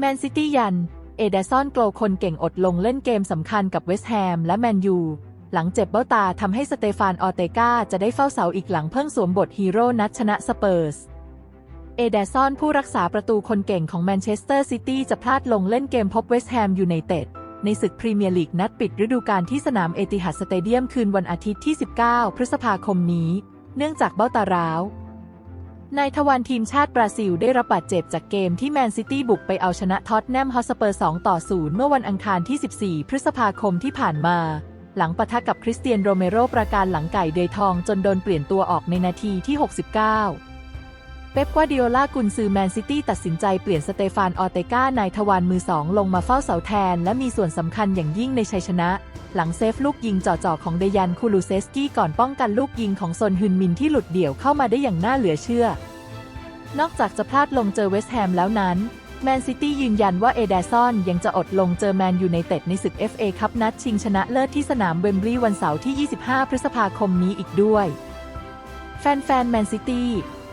แมนซิตี้ยัน เอเดซอนโกลคนเก่งอดลงเล่นเกมสำคัญกับเวสต์แฮมและแมนยู หลังเจ็บเบ้าตาทำให้สเตฟานออเตกาจะได้เฝ้าเสาอีกหลังเพิ่งสวมบทฮีโร่นัดชนะสเปอร์ส เอเดซอนผู้รักษาประตูคนเก่งของแมนเชสเตอร์ซิตี้จะพลาดลงเล่นเกมพบเวสต์แฮมยูไนเต็ดในศึกพรีเมียร์ลีกนัดปิดฤดูกาลที่สนามเอติฮัดสเตเดียมคืนวันอาทิตย์ที่ 19 พฤษภาคมนี้ เนื่องจากเบ้าตาร้าว นายทวารทีมชาติบราซิลได้รับบาดเจ็บจากเกมที่แมนซิตี้บุกไปเอาชนะท็อตแนมฮอสเปอร์ 2 ต่อ 0 เมื่อวันอังคารที่ 14 พฤษภาคมที่ผ่านมา หลังปะทะกับคริสเตียนโรเมโรประการหลังไก่เดยทองจนโดนเปลี่ยนตัวออกในนาทีที่ 69เป๊ปกวาดิโอลากุนซือแมนซิตี้ตัดสินใจเปลี่ยนสเตฟานออเตกานายทวารมือสองลงมาเฝ้าเสาแทน และมีส่วนสำคัญอย่างยิ่งในชัยชนะ หลังเซฟลูกยิงจ่อๆของเดยันคูลูเซสกี้ก่อนป้องกันลูกยิงของซนฮึนมินที่หลุดเดี่ยวเข้ามาได้อย่างน่าเหลือเชื่อ นอกจากจะพลาดลงเจอเวสต์แฮมแล้วนั้นแมนซิตี้ยืนยันว่าเอเดซอนยังจะอดลงเจอแมนยูไนเต็ดในศึก FA คัพนัดชิงชนะเลิศที่สนามเวมบลีย์วันเสาร์ที่ 25 พฤษภาคมนี้อีกด้วย แฟนๆแมนซิตี้